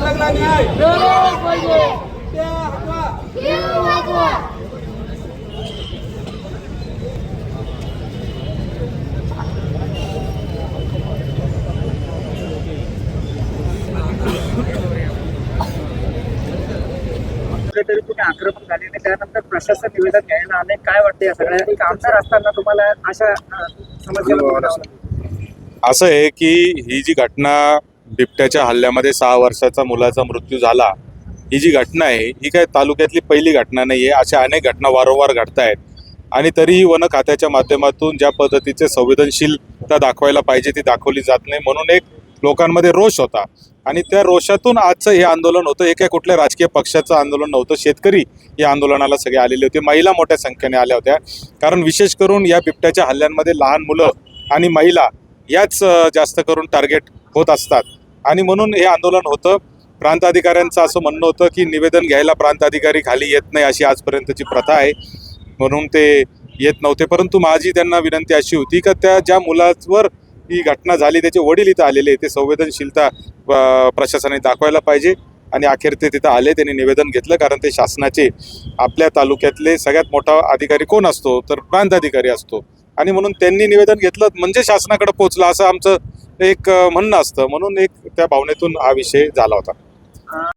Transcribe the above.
न्याय हटवा केलं वाचवा कुठेतरी तुम्ही आक्रमक झाले आणि त्यानंतर प्रशासन निवेदन घ्यायला आले. काय वाटतं या सगळ्या? एक आमदार असताना तुम्हाला अशा समस्येला तोंड द्यावं लागलं? असं आहे की ही जी घटना बिबट्याच्या हल्ल्यामध्ये सहा वर्षाचा मुलाचा मृत्यू झाला. ही जी घटना आहे ही काय तालुक्यातली पहिली घटना नाही आहे अशा अनेक घटना वारंवार घडत आहेत आणि तरीही वन खात्याच्या माध्यमातून ज्या पद्धतीचे संवेदनशीलता दाखवायला पाहिजे ती दाखवली जात नाही म्हणून एक लोकांमध्ये रोष होता. आणि त्या रोषातून आजचं हे आंदोलन होतं हे काय कुठल्या राजकीय पक्षाचं आंदोलन नव्हतं शेतकरी या आंदोलनाला सगळे आलेले होते महिला मोठ्या संख्येने आल्या होत्या. कारण विशेष करून या बिबट्याच्या हल्ल्यांमध्ये लहान मुलं आणि महिला याच जास्त करून टार्गेट होत असतात. आणि म्हणून हे आंदोलन होतं. प्रांताधिकाऱ्यांचं असं म्हणणं होतं की निवेदन घ्यायला प्रांताधिकारी खाली येत नाही अशी आजपर्यंतची प्रथा आहे. म्हणून ते येत नव्हते. परंतु माझी त्यांना विनंती अशी होती का त्या ज्या मुलावर ही घटना झाली त्याचे वडील इथं आलेले ते संवेदनशीलता प्रशासनाने दाखवायला पाहिजे आणि अखेर ते तिथं आले त्यांनी निवेदन घेतलं कारण ते शासनाचे आपल्या तालुक्यातले सगळ्यात मोठा अधिकारी कोण असतो? तर प्रांताधिकारी असतो. आणि म्हणून त्यांनी निवेदन घेतलं म्हणजे शासनाकडे पोहोचलं असं आमचं एक म्हणणं असतं. म्हणून एक त्या भावनेतून हा विषय झाला होता.